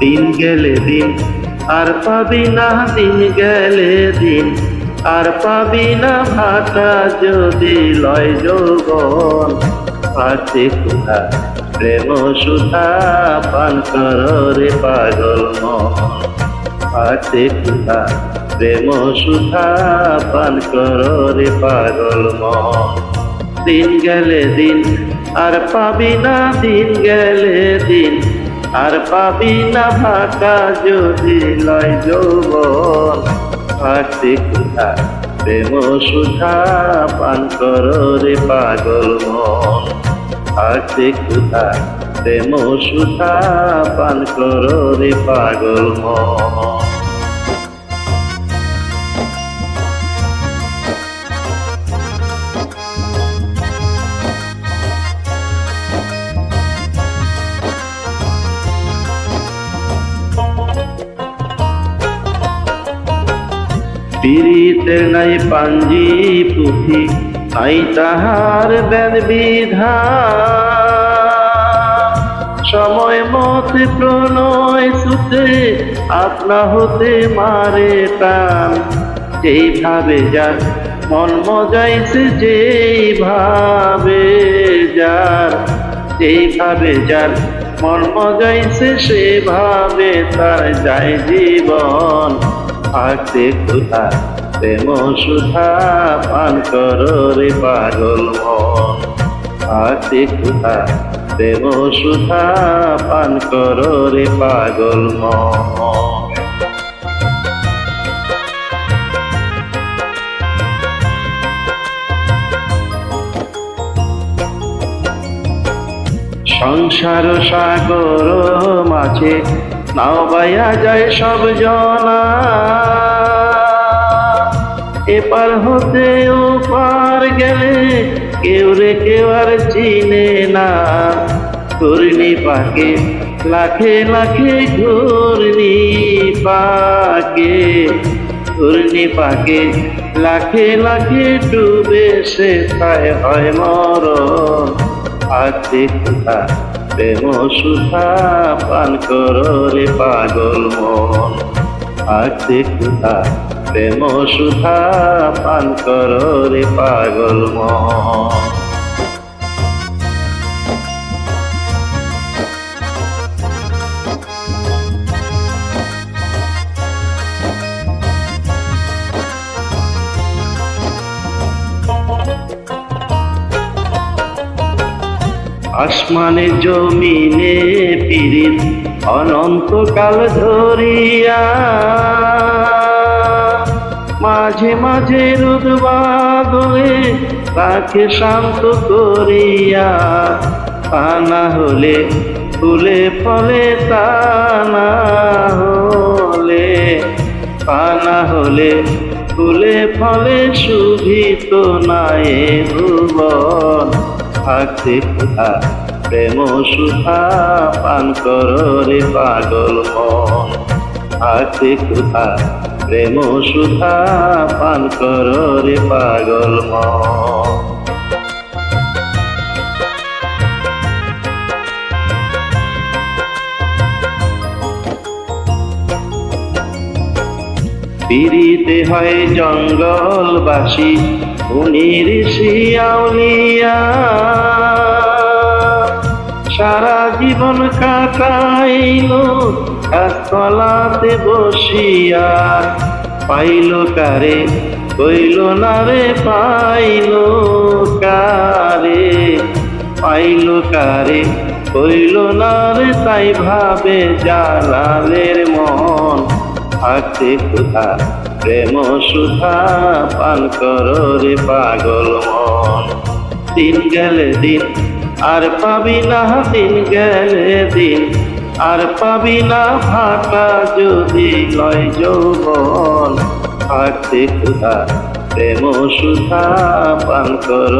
দিন গেলে দিন, আর পাবি না দিন গেলে দিন, আর পাবি না ভাটা যদি লয় যৌবন। আছে কোথা প্রেম সুধা পান কর পাগল মন। আছে কোথা প্রেম সুধা পান কর পাগল মন। দিন গেলে দিন, আর পাবি না দিন গেলে দিন আর পাবি না ফাঁকা যদি লয় যৌবন। ফাঁসি কোথা প্রেম সুধা পান কর রে পাগল মন। ফাঁসি কোথা প্রেম সুধা পান কর রে পাগল মন। পীড়িতের নাই পাঞ্জি পুঁথি নাই তাহার বেদ বিধা সময় মতে প্রণয় সুতে আপনা হতে মারে টান যেইভাবে যার মন মজাইছে, যেইভাবে যার যেইভাবে যার মন মজাইছে, সেভাবে তার যায় জীবন। আছে কোথা প্রেম সুধা পান কর পাগল মন। আছে কোথা প্রেম সুধা পান কর পাগল মন। সংসার সাগর মাঝে নাও বাইয়া যায় সব জনা। এপার হতে ও পার গেলে কেউ রে কেউ আর চিনে না। ঘূর্ণি পাকে, লাখে লাখে ঘূর্ণি পাকে। ঘূর্ণি পাকে, লাখে লাখে ডুবে সে, তাই হয় মরণ। আছে কোথা প্রেম সুধা পান কর রে পাগল মন। আছে কোথা প্রেম সুধা পান কর পাগল মন। আসমানে জমিনে পীড়িত অনন্তকাল ধরিয়া, মাঝে মাঝে রোদ বাদলে তাকে শান্ত করিয়া, তা না হলে ফুলে ফলে, তা না হলে, তা না হলে ফুলে ফলে, শুভিত নায়ে ভুবন। থাকতে কোথা প্রেম সুধা পান কর রে পাগল মন। থাকতে কোথা প্রেম সুধা পান কর রে পাগল মন। পিড়িতে হয় জঙ্গলবাসী উনির শিয়াউলিয়া সারা জীবন কাটাইল, গাছতলাতে বসিয়া। পাইল কারে, কইল না রে, পাইল কারে। পাইল কারে, কইল না রে, তাই ভাবে জালালের মন। থাকতে কোথা প্রেম সুধা পান কর পাগল মন। দিন গেলে দিন, আর পাবি না দিন গেলে দিন। আর পাবি না ভাটা যদি লয় যৌবন। থাকতে কোথা প্রেম সুধা পান কর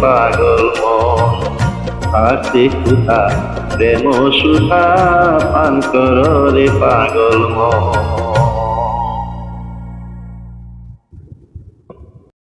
পাগল মন। থাকতে কোথা প্রেম সুধা পান কর পাগল মন।